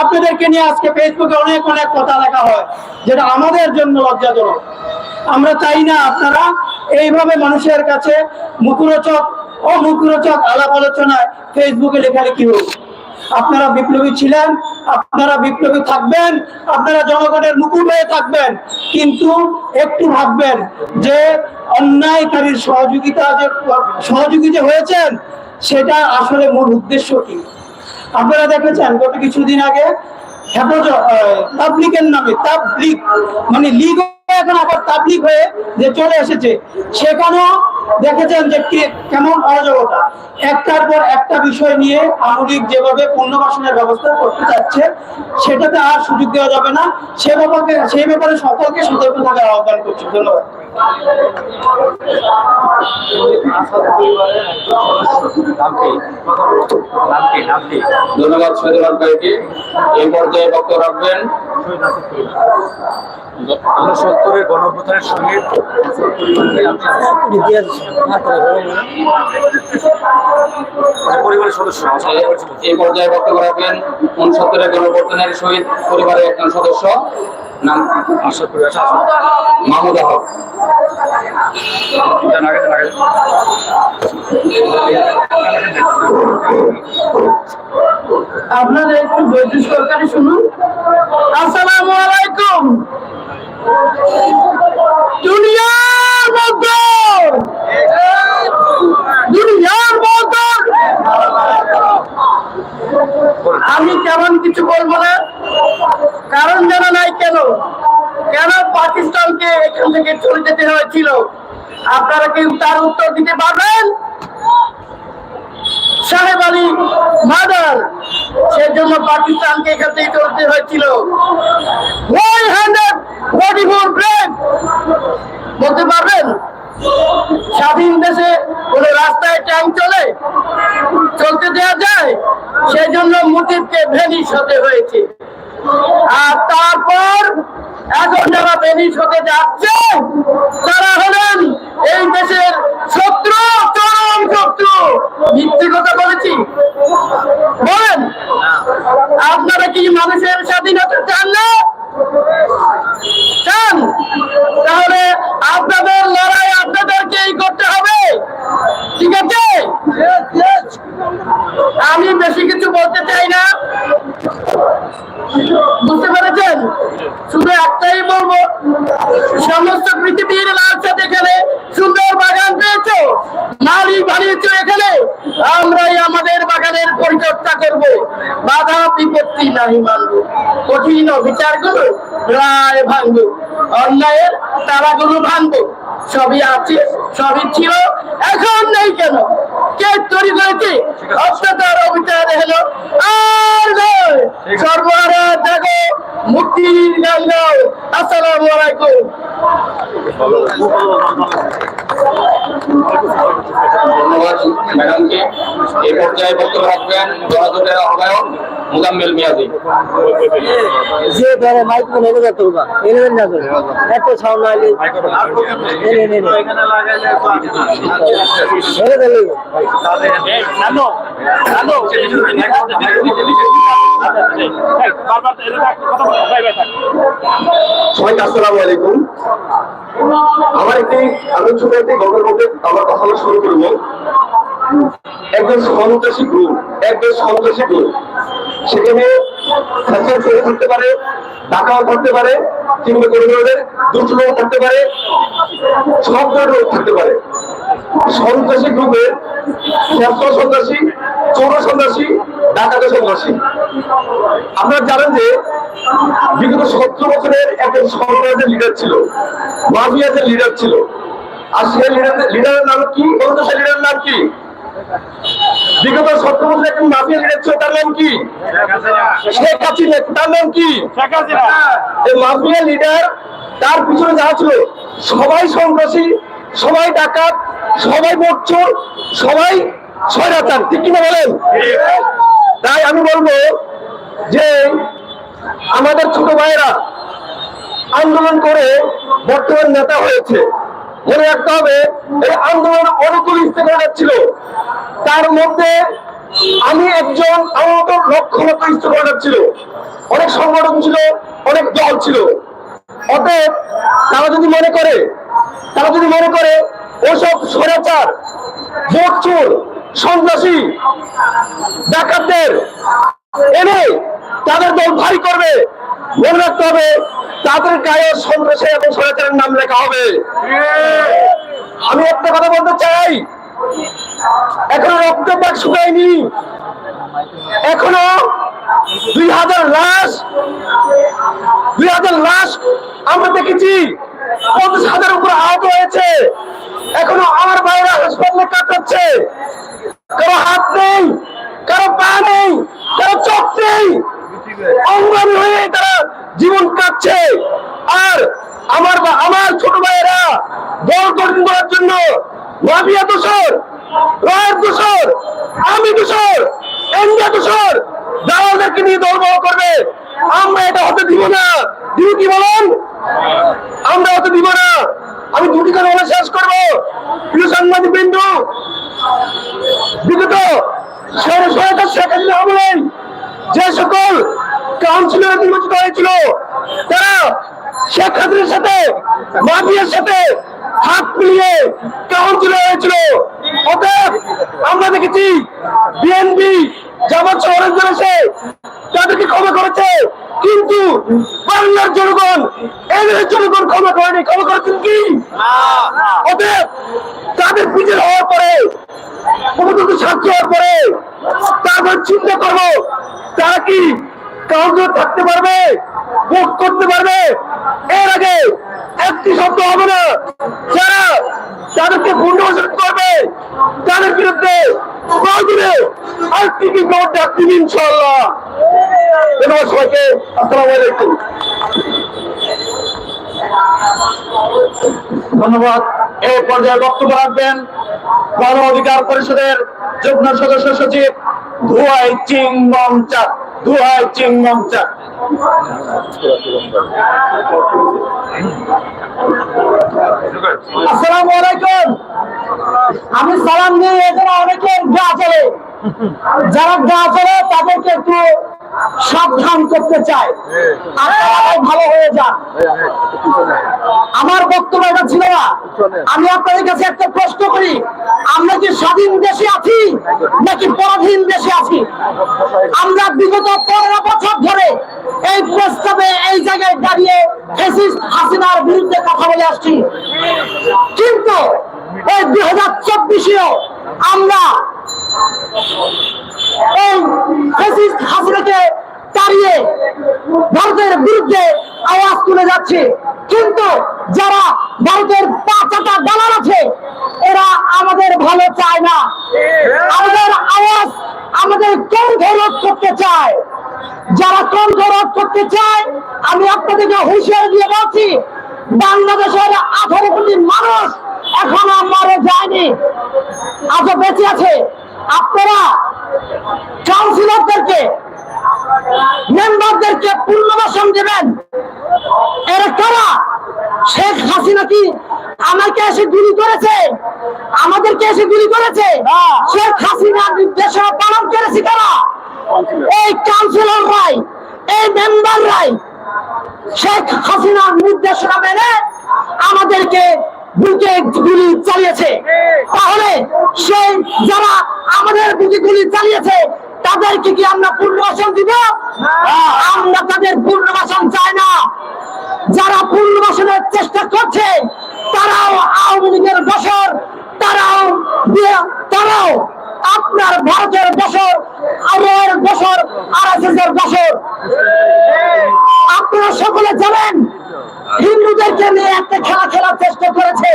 আপনাদেরকে নিয়ে আজকে ফেসবুকে অনেক অনেক কথা লেখা হয়, যেটা আমাদের জন্য লজ্জাজনক। আমরা চাই না আপনারা এইভাবে মানুষের কাছে মুখরোচক, অমুখরোচক আলাপ আলোচনায় ফেসবুকে লেখালেখি হোক আপনারা বিপ্লবী ছিলেন, আপনারা বিপ্লবী থাকবেন, আপনারা জনগণের মুকুট হয়ে থাকবেন, কিন্তু একটু ভাববেন যে অন্যায়কারীর সহযোগিতা যে, সহযোগী যে হয়েছেন, সেটা আসলে মূল উদ্দেশ্য কি? আপনারা দেখেছেন, গত কিছুদিন আগে তাবলিকের নামে তাবলিক মানে লিগ এখন আবার তাবলিক হয়ে যে চলে এসেছে, সেখানেও দেখেছেন যে কে- কেমন অরাজকতা? একটার পর একটা বিষয় নিয়ে আমলিক যেভাবে পুনর্বাসনের ব্যবস্থা করতে চাচ্ছে সেটাতে আর সুযোগ দেওয়া যাবে না। সে ব্যাপারে সেই ব্যাপারে সকলকে সতর্ক থাকার আহ্বান করছি। ধন্যবাদ। ধন্যবাদ শহীদুল ভাইকে। এই পর্যায়ে বক্তব্য রাখবেন। উনসত্তরের গণপ্রথানের সঙ্গে পরিবারের সদস্য এই পর্যায়ে বক্তব্য রাখবেন উনসত্তরের গণপ্রবর্তনের শহীদ পরিবারের একজন সদস্য? নাম? আশা করি আশা মাহমুদ হক। আপনারা একটু ধৈর্য সরকারি শুনুন। আসসালামু আলাইকুম। দুনিয়ার আমি কেমন কিছু বলব না। কারণ জানা নাই কেন? কেন পাকিস্তানকে এখান থেকে চলে যেতে হয়েছিল? আপনারা কেউ তার উত্তর দিতে পারবেন? সাহেব আলী মাদার, সেজন্য পাকিস্তানকে এখান থেকে চলতে হয়েছিল। ওয়ান হান্ড্রেড ফোর্টি ফোর বলতে পারবেন? স্বাধীন দেশে কোন রাস্তায় ট্যাঙ্ক চলে, চলতে দেওয়া যায়, সেজন্য মুজিবকে ভেনিস হতে হয়েছে। আর তারপর এখন যারা ভেনিস হতে যাচ্ছে, তারা হলেন এই দেশের শত্রু, চরম শত্রু। মিথ্যে কথা বলেছি? বলেন। আপনারা কি মানুষের স্বাধীনতা চান না? চান? তাহলে আপনাদের লড়াই করতে হবে। ঠিক আছে? আমি বেশি কিছু বলতে চাই না। বুঝতে পেরেছেন? শুধু একটাই বলব, সমস্ত পৃথিবীর লাল সাথে এখানে সুন্দর বাগান মালিক বানিয়েছো এখানে, আমরাই আমাদের বাগানের পরিচর্যা করব। বাধা বিপত্তি নাই মানবো। কঠিন বিচারগুলো রায় ভাঙবো। অন্যায়ের তারাগুলো ভাঙবো। সবই আছে, সবই ছিল, এখন নেই কেন? কে তৈরি করেছে? অত্যাচার, অবিচার হলো আর সর্বহারা জাগো মুক্তির গান গাও আসসালামু আলাইকুম। ম্যাডামকে। এই পর্যায়ে বক্তব্য রাখবেন। জনজোটের আহ্বায়ক মুজাম্মেল মিয়াজি যে ধরে মাইক মনে যেত না এত সাউন্ড এনে দিলে সবাইকে আসসালামু আলাইকুম। আমার একটি আমি ছোট একটি গল্পের মধ্যে আমার কথা বলা শুরু করব। একজন সন্ত্রাসী গ্রুপ একজন সন্ত্রাসী গ্রুপ। সেখানে ফ্যাশন থাকতে পারে ডাকাও থাকতে পারে, কিংবা কোনো ধরনের দুষ্কর্ম থাকতে পারে, সব ধরনের থাকতে পারে। সন্ত্রাসী গ্রুপে ছাত্র সন্ত্রাসী চোর সন্ত্রাসী, ডাকাতে সন্ত্রাসী। আপনারা জানেন যে বিগত সত্তর বছরের একজন সন্ত্রাসের লিডার ছিল, মাফিয়াদের লিডার ছিল। আর সে লিডার লিডারের নাম কি? সেই লিডারের নাম কি? বিগত বছরের একজন মাফিয়া লিডার তার নাম কি? শেখ হাসিনা তার নাম কি? এই মাফিয়া লিডার তার পিছনে যারা ছিল সবাই সন্ত্রাসী সবাই ডাকাত সবাই মোটচোর সবাই স্বৈরাচার ঠিক কিনা বলেন? তাই আমি বলব যে আমাদের ছোট ভাইয়েরা আন্দোলন করে বর্তমান নেতা হয়েছে। মনে রাখতে হবে, এই আন্দোলন অনেকগুলো স্টেক ছিল তার মধ্যে আমি একজন আমার লক্ষ লক্ষ স্টুডেন্ট ছিল অনেক সংগঠন ছিল, অনেক দল ছিল। অতএব তারা যদি মনে করে, তারা যদি মনে করে, ওসব স্বৈরাচার, ভোট চোর, সন্ত্রাসী, ডাকাতদের এনে তাদের দল ভারী করবে মনে রাখতে হবে, তাদের গায়ে সন্ত্রাসী এবং স্বৈরাচারের নাম লেখা হবে। আমি একটা কথা বলতে চাই, এখনও রক্তপাত শুকায়নি। এখনও দুই হাজার লাশ, দুই হাজার লাশ আমরা দেখেছি, পঞ্চাশ হাজার উপর আহত হয়েছে। এখনও আমার বাইরে হাসপাতালে কাটাচ্ছে কারও হাত নেই, কারও পা নেই, কারও চোখ নেই। অঙ্গামী হয়ে তারা জীবন কাটছে আর আমার বা- আমার ছোট ভাইয়েরা দল গঠন করার জন্য মাফিয়া দোষর রয়ের দোষর আমি দোষর ইন্ডিয়া দোষর দালালদেরকে নিয়ে দল বড় করবে আমরা এটা হতে দিব না দিব কি বলেন আমরা হতে দিব না আমি দুটি কথা বলে শেষ করব প্রিয় সাংবাদিক বিন্দু বিগত শেখ হাসিনা আমলেই যে সকল কাউন্সিলর নির্বাচিত হয়েছিল। তারা শেখ হাসিনার সাথে, মাফিয়ার সাথে হাত মিলিয়ে কাউন্সিলর হয়েছিল। অতএব আমরা দেখেছি বিএনপি জামাত শহরের এসে তাদেরকে ক্ষমা করেছে। কিন্তু বাংলার জনগণ এদের জনগণ ক্ষমা করেনি। ক্ষমা করেছেন কি? অতএব তাদের বিচার হওয়ার পরে উপযুক্ত সাক্ষী হওয়ার পরে তারপর চিন্তা করব, তারা কি কাউন্সিলর থাকতে পারবে, ভোট করতে পারবে। এর আগে একটি শব্দ হবে না। যারা তাদেরকে পুনর্বাসন করবে, তাদের বিরুদ্ধে ইনশাল্লাহ ধন্যবাদ সবাইকে। আসসালামু আলাইকুম। ধন্যবাদ। এই পর্যায়ে বক্তব্য রাখবেন গণ অধিকার পরিষদের যুগ্ম সদস্য সচিব ধুয়াই চিং মমচা ধুয়াই চিং মমচা আসসালামু আলাইকুম। আমি সালাম দিয়ে এখানে অনেকের গা চলে। যারা গা চলে তাদেরকে একটু সাবধান করতে চাই আপনারা ভালো হয়ে যান। আমার বক্তব্য এটা ছিল না। আমি আপনাদের কাছে একটা প্রশ্ন করি। আমরা কি স্বাধীন দেশে আছি, নাকি পরাধীন দেশে আছি? আমরা বিগত পনেরো বছর ধরে এই প্রস্তাবে, এই জায়গায় দাঁড়িয়ে হাসিনার বিরুদ্ধে কথা বলে আসছি। কিন্তু এই দুই হাজার চব্বিশেও আমরা এই হাসিনাকে তাড়িয়ে ভারতের বিরুদ্ধে আওয়াজ তুলে যাচ্ছে। কিন্তু যারা ভারতের পাঁচটা দালাল আছে, এরা আমাদের ভালো চায় না। আমাদের আওয়াজ আমাদের কণ্ঠ রোধ করতে চায়। যারা কণ্ঠ রোধ করতে চায়, আমি আপনাদেরকে হুঁশিয়ারি দিয়ে বলছি, বাংলাদেশের আঠারো কোটি মানুষ এখনও মারা যায়নি। আজও বেঁচে আছে। আপনারা মেম্বারদেরকে পুনর্বাসন দেবেন। এরা কারা শেখ হাসিনা কি আমাকে এসে গুলি করেছে? আমাদেরকে এসে গুলি করেছে? শেখ হাসিনা নির্দেশনা পালন করেছে কারা? এই কাউন্সিলররাই এই মেম্বাররাই শেখ হাসিনার নির্দেশনা মেনে আমাদেরকে বুকে গুলি চালিয়েছে। তাহলে সেই যারা আমাদের বুকে গুলি চালিয়েছে তাদেরকে কি আমরা পূর্ণ আসন দিব? আমরা তাদের পূর্ণ আসন চাই না যারা পুনর্বাসনের চেষ্টা করছে তারাও আওয়ামী লীগের বছর তারাও দিয়ে- তারাও আপনার ভারতের বছর আমার বছর আর এস এর বছর আপনারা সকলে জানেন হিন্দুদেরকে নিয়ে একটা খেলা খেলার চেষ্টা করেছে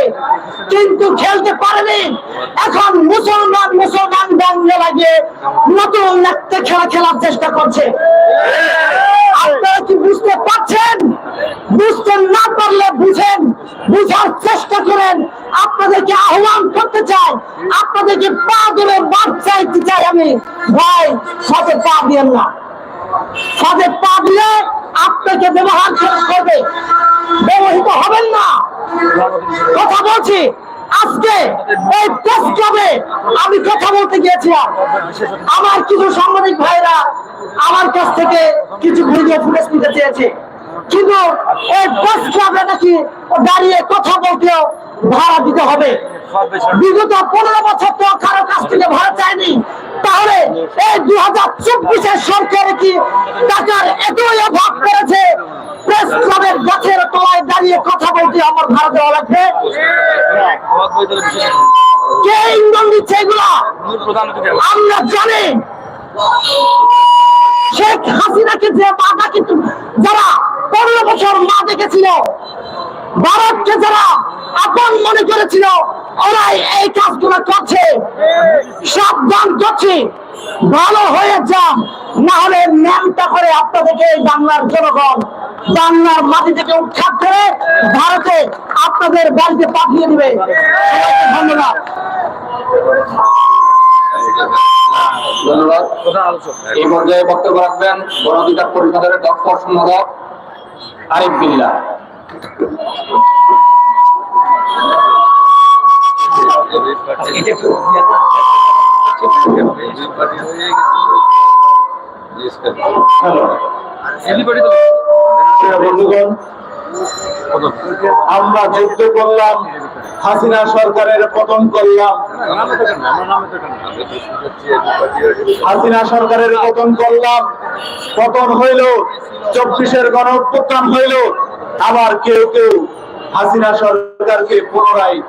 কিন্তু খেলতে পারেনি এখন মুসলমান মুসলমান ব্যঙ্গে লাগিয়ে নতুন একটা খেলা খেলার চেষ্টা করছে আপনারা কি বুঝতে পারছেন বুঝতে না পারলে বুঝেন বুঝার চেষ্টা করেন, আপনাদেরকে আহ্বান করতে চাই, আপনাদেরকে পা ধরে বাদ চাইতে চাই আমি। ভাই, সাথে পা দিয়েন না। ফাঁদে পা দিলে আপনাকে ব্যবহার করে- করবে ব্যবহৃত হবেন না। কথা বলছি, আজকে এই প্রেস ক্লাবে আমি কথা বলতে গিয়েছিলাম। আমার কিছু সাংবাদিক ভাইরা আমার কাছ থেকে কিছু ভিডিও ফুটেজ নিতে চেয়েছে। কিন্তু এই প্রেস ক্লাবে নাকি দাঁড়িয়ে কথা বলতেও ভাড়া দিতে হবে। বিগত পনেরো বছর তো কারও কাছ থেকে ভাড়া চায়নি। তাহলে এই দুই হাজার চব্বিশের সরকারে কি টাকার এতই অভাব করেছে প্রেস ক্লাবের গাছের তলায় দাঁড়িয়ে কথা বলতে আমার ভাড়া দেওয়া লাগবে? কে ইন্ধন দিচ্ছে এগুলা? আমরা জানি। শেখ হাসিনাকে যে মাটা কিন্তু যারা পনেরো বছর মা দেখেছিল ভারতকে যারা আপন মনে করেছিল, ওরাই এই কাজগুলো করছে। সাবধান করছে। ভালো হয়ে যান। না হলে ন্যাংটা করে আপনাদেরকে এই বাংলার জনগণ, বাংলার মাটি থেকে উৎখাত করে ভারতে আপনাদের বাড়িতে পাঠিয়ে দিবে। ধন্যবাদ। ধন্যবাদ। এই পর্যায়ে বক্তব্য রাখবেন গণ অধিকার পরিষদের দপ্তর সম্পাদক আরিফ বিল্লাহ আমরা যুদ্ধ করলাম। হাসিনা সরকারের পতন করলাম। হাসিনা সরকারের পতন করলাম। পতন হইল, চব্বিশের গণ হইল। আবার কেউ কেউ হাসিনা সরকারকে পুনরায়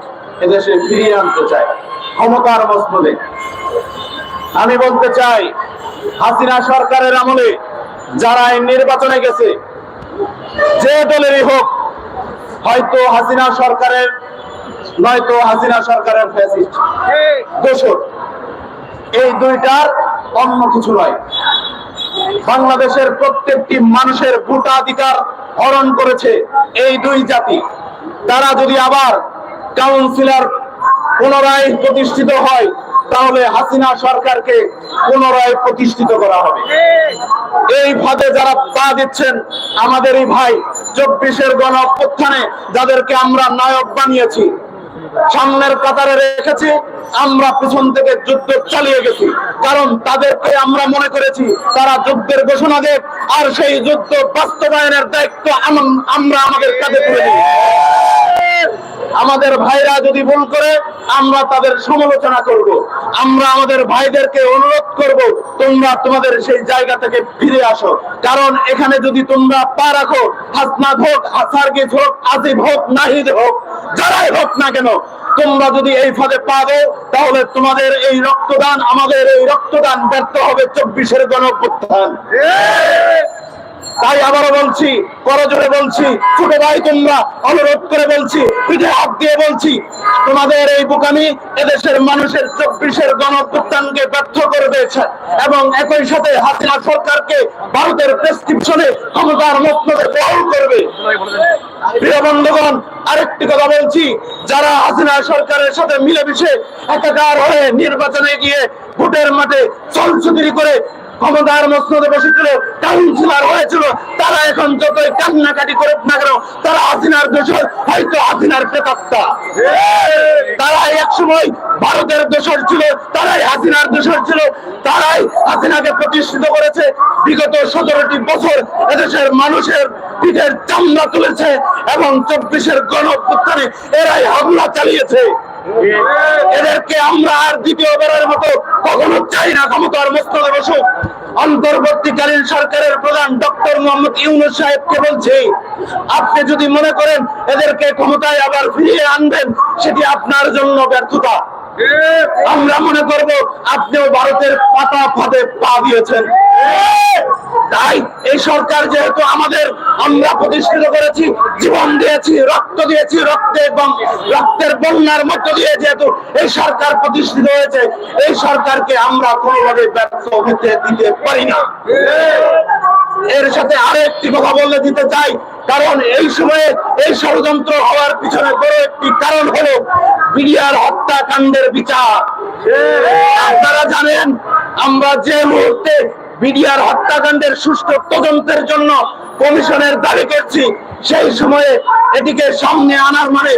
এদেশে ফিরিয়ে আনতে চায়। ক্ষমতার মসনদে। আমি বলতে চাই, হাসিনা সরকারের আমলে যারা এই নির্বাচনে গেছে, যে দলেরই হোক, হয়তো হাসিনা সরকারের নয়তো হাসিনা সরকারের ফ্যাসিস্ট দোষর। এই দুইটার অন্য কিছু নয়। বাংলাদেশের প্রত্যেকটি মানুষের ভোটাধিকার হরণ করেছে এই দুই জাতি। তারা যদি আবার কাউন্সিলর পুনরায় প্রতিষ্ঠিত হয় তাহলে হাসিনা সরকারকে পুনরায় প্রতিষ্ঠিত করা হবে। এই ফাঁদে যারা পা দিচ্ছেন আমাদের এই ভাই চব্বিশের গণ অভ্যুত্থানে যাদেরকে আমরা নায়ক বানিয়েছি সামনের কাতারে রেখেছি, আমরা পিছন থেকে যুদ্ধ চালিয়ে গেছি। কারণ তাদেরকে আমরা মনে করেছি, তারা যুদ্ধের ঘোষণা দেব আর সেই যুদ্ধ বাস্তবায়নের দায়িত্ব আম- আমরা আমাদের কাঁধে তুলে নিই আমাদের ভাইরা যদি ভুল করে, আমরা তাদের সমালোচনা করব। আমরা আমাদের ভাইদেরকে অনুরোধ করব, তোমরা তোমাদের সেই জায়গা থেকে ফিরে আসো। কারণ এখানে যদি তোমরা পা রাখো, হাসনাত হোক সার্গিস হোক, আসিফ হোক, নাহিদ হোক, যারাই হোক না কেন, তোমরা যদি এই ফাঁদে পা দাও, তাহলে তোমাদের এই রক্তদান, আমাদের এই রক্তদান ব্যর্থ হবে চব্বিশের গণপ্রত্যান তাই আবারও বলছি করজোরে বলছি, ছোট ভাই তোমরা, অনুরোধ করে বলছি, পিঠে হাত দিয়ে বলছি, তোমাদের এই বোকামি এদেশের মানুষের চব্বিশের গণপ্রত্যানকে ব্যর্থ করে দিয়েছে এবং একই সাথে হাসিনা সরকারকে ভারতের প্রেসক্রিপশনে ক্ষমতার মতলবে বহল করবে। প্রিয় বন্ধুগণ, আরেকটি কথা বলছি, যারা হাসিনা সরকারের সাথে মিলেমিশে একাকার হয়ে নির্বাচনে গিয়ে ভোটের মাঠে চলচুতিরি করে ক্ষমতার মসনদে বসেছিল কাউন্সিলর হয়েছিল তারা এখন যতই কান্নাকাটি করুক না কেন, তারা হাসিনার দোষর, হয়তো হাসিনার প্রেতাত্মা। তারা এক সময় ভারতের দোষর ছিল, তারাই হাসিনার দোষর ছিল, তারাই হাসিনাকে প্রতিষ্ঠিত করেছে। বিগত সতেরোটি বছর এদেশের মানুষের পিঠের চামড়া তুলেছে এবং চব্বিশের গণ এরাই হামলা চালিয়েছে। এদেরকে আমরা আর দ্বিতীয়বারের মতো কখনো চাই না, ক্ষমতার মস্তকে বসুক। অন্তর্বর্তীকালীন সরকারের প্রধান ডক্টর মোহাম্মদ ইউনুস সাহেবকে বলছি, আপনি যদি মনে করেন এদেরকে ক্ষমতায় আবার ফিরিয়ে আনবেন, সেটি আপনার জন্য ব্যর্থতা। আমরা মনে করব, আপনিও ভারতের পাতা ফাঁদে পা দিয়েছেন। তাই এই সরকার যেহেতু আমাদের আমরা প্রতিষ্ঠিত করেছি, জীবন দিয়েছি, রক্ত দিয়েছি, রক্তে এবং রক্তের বন্যার মধ্য দিয়ে যেহেতু এই সরকার প্রতিষ্ঠিত হয়েছে, এই সরকারকে আমরা কোনোভাবে ব্যর্থ হতে দিতে পারি না। এর সাথে আরও একটি কথা বলে দিতে চাই, কারণ এই সময়ে এই ষড়যন্ত্র হওয়ার পিছনে বড় একটি কারণ হলো বিডিআর হত্যাকাণ্ডের বিচার। আপনারা জানেন, আমরা যে মুহূর্তে বিডিআর হত্যাকাণ্ডের সুষ্ঠু তদন্তের জন্য কমিশনের দাবি করছি, সেই সময়ে এটিকে সামনে আনার মানে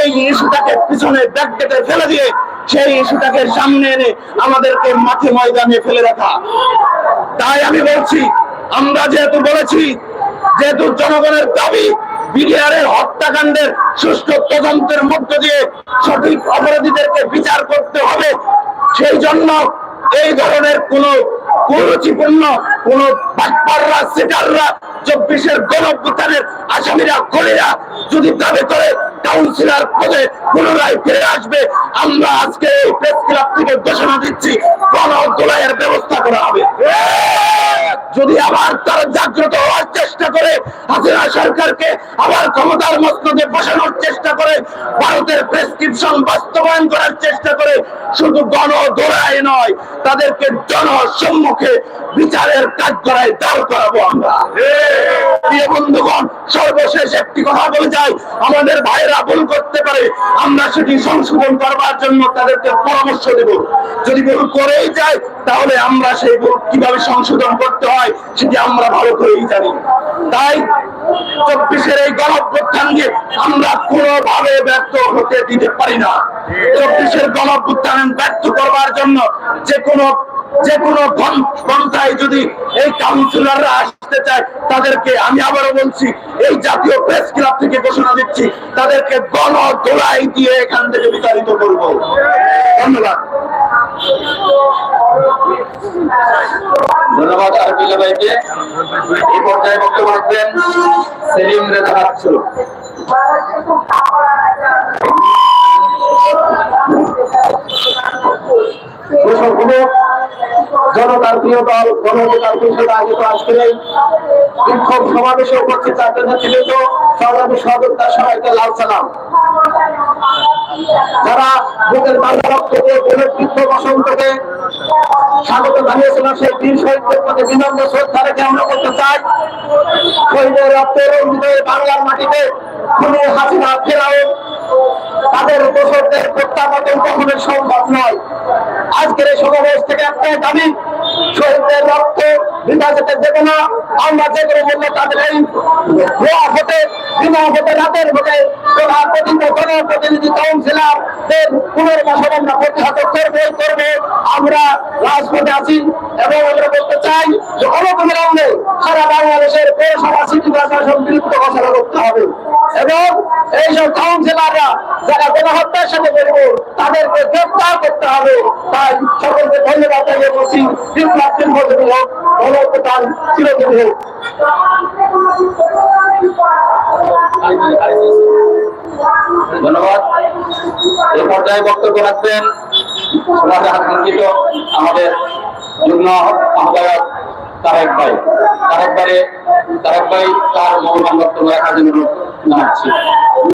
এই ইস্যুটাকে পিছনে ব্যাকডেটে ফেলে দিয়ে সেই ইস্যুটাকে সামনে এনে আমাদেরকে মাঠে ময়দানে ফেলে রাখা। তাই আমি বলছি, আমরা যেহেতু বলেছি, যেহেতু জনগণের দাবি বিডিআরের হত্যাকাণ্ডের সুষ্ঠু তদন্তের মধ্য দিয়ে সঠিক অপরাধীদেরকে বিচার করতে হবে, সেই জন্য এই ধরনের কোন কুরুচিপূর্ণ সেটাররা চব্বিশের গণভ্যুত্থানের আসামিরা কলিরা যদি দাবি করে কাউন্সিলর পদে পুনরায় ফিরে আসবে। আমরা আজকে এই প্রেস ক্লাব থেকে ঘোষণা দিচ্ছি গণদোলাইয়ের ব্যবস্থা করা হবে। যদি আবার তারা জাগ্রত হওয়ার চেষ্টা করে, হাসিনা সরকারকে আবার ক্ষমতার মস্তকে বসানোর চেষ্টা করে, ভারতের প্রেসক্রিপশন বাস্তবায়ন করার চেষ্টা করে, শুধু গণ দোড়ায় নয়, তাদেরকে জনসম্মুখে বিচারের কাজ করায় দাঁড় করাবো আমরা। বন্ধুগণ, সর্বশেষ একটি কথা বলে যাই। আমাদের ভুল করতে পারে, আমরা সেটি সংশোধন করবার জন্য তাদেরকে পরামর্শ দেব। যদি ভুল করেই যায়, তাহলে আমরা সেই ভুল কীভাবে সংশোধন করতে হয়, সেটি আমরা ভালো করেই জানি। তাই চব্বিশের এই গণভ্যুত্থানকে আমরা কোনোভাবে ব্যর্থ হতে দিতে পারি না। চব্বিশের গণভ্যুত্থান ব্যর্থ করবার জন্য যে কোনো যে কোনো পন্থায় যদি এই কাউন্সিলররা আসতে চায়, তাদেরকে আমি আবারও বলছি, এই জাতীয় প্রেস ক্লাব থেকে ঘোষণা দিচ্ছি, তাদেরকে গণ দোলাই দিয়ে এখান থেকে বিতাড়িত করব। ধন্যবাদ। ধন্যবাদ জনতার প্রিয় দল গণঅধিকার পরিষদ আয়োজিত আজকের এই বিক্ষোভ সমাবেশে উপস্থিত থাকবেন নেতৃবৃন্দ সংগ্রামী সহযোগিতা সবাইকে লাল সালাম। যারা বুকের বাংলা রক্ত দিয়ে বসন্তকে স্বাগত জানিয়েছিলেন সেই বীর শহীদদের প্রতি বিনম্র শ্রদ্ধা রেখে করতে চাই, শহীদের রক্তের এই বাংলার মাটিতে খুনি হাসিনা ফেরাও তাদের দোষরদের প্রত্যাবর্তন কখনোই সম্ভব নয়। আজকের এই সমাবেশ থেকে একটাই দাবি শহীদদের রক্ত বিনা যেতে দেবে আমরা যে কোনো করব করব। সারা বাংলাদেশের পৌরসভা, সিটি প্রশাসন ঘোষণা করতে হবে। এবং এইসব কাউন্সিলররা যারা গণহত্যার সাথে জড়িত, তাদেরকে গ্রেফতার করতে হবে। তাই সকলকে ধন্যবাদ জানিয়ে বলছি। হোক ধন্যবাদ। এই পর্যায়ে বক্তব্য রাখবেন সমাজে আকাঙ্ক্ষিত আমাদের যুগ্ম আহ্বায়ক তারেক ভাই। তারেক ভাই তারেক ভাই তার মূল্যবান বক্তব্য রাখার জন্য অনুরোধ জানাচ্ছি।